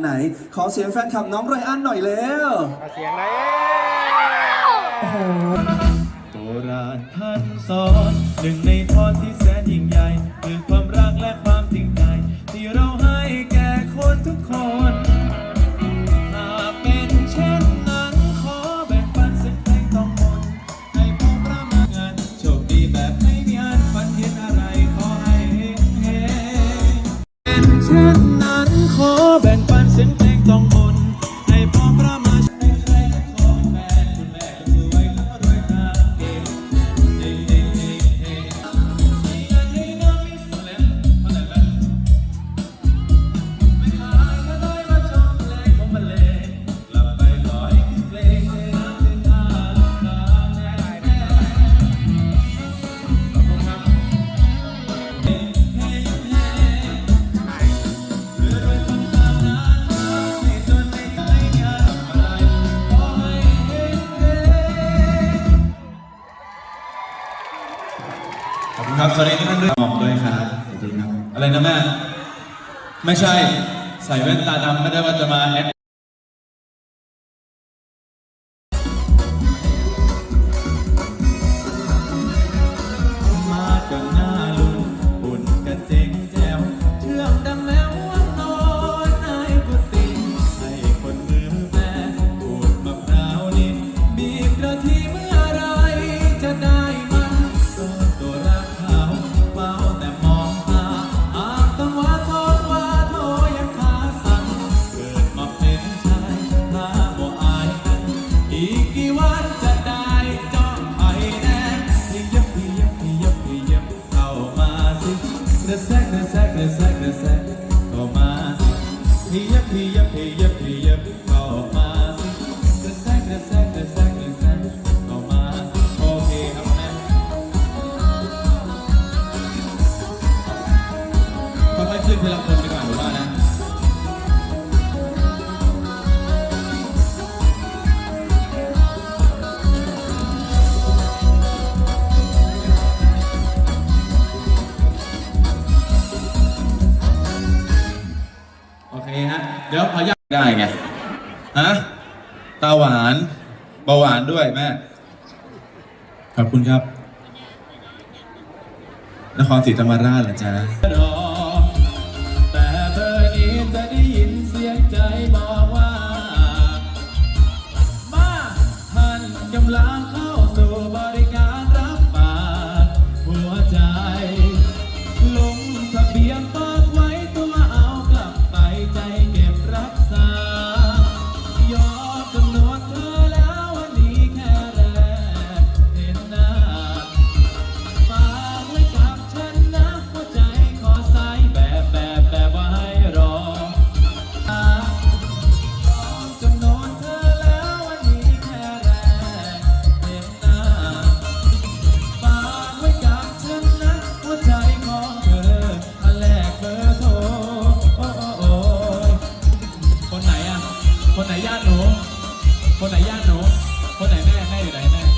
ไหน ขอเสียงแฟนคลับน้องไรอันหน่อยแล้วเสียงไรโบราณท่านสอนหนึ่งในพรที่ อบคุณครับ สวัสดีทุกท่านด้วยหอกด้วยครับ สวัสดีครับ อะไรนะแม่ ไม่ใช่ ใส่แว่นตาดำไม่ได้ว่าจะมาแอค the sack, the sack, the sack. เดี๋ยวพอยักได้ไง ฮะ ตาหวานเบาหวานด้วยแม่ ขอบคุณครับ นครศรีธรรมราชเหรอจ๊ะ คนไหนญาติหนู คนไหนญาติหนู คนไหนแม่ แม่อยู่ไหนแม่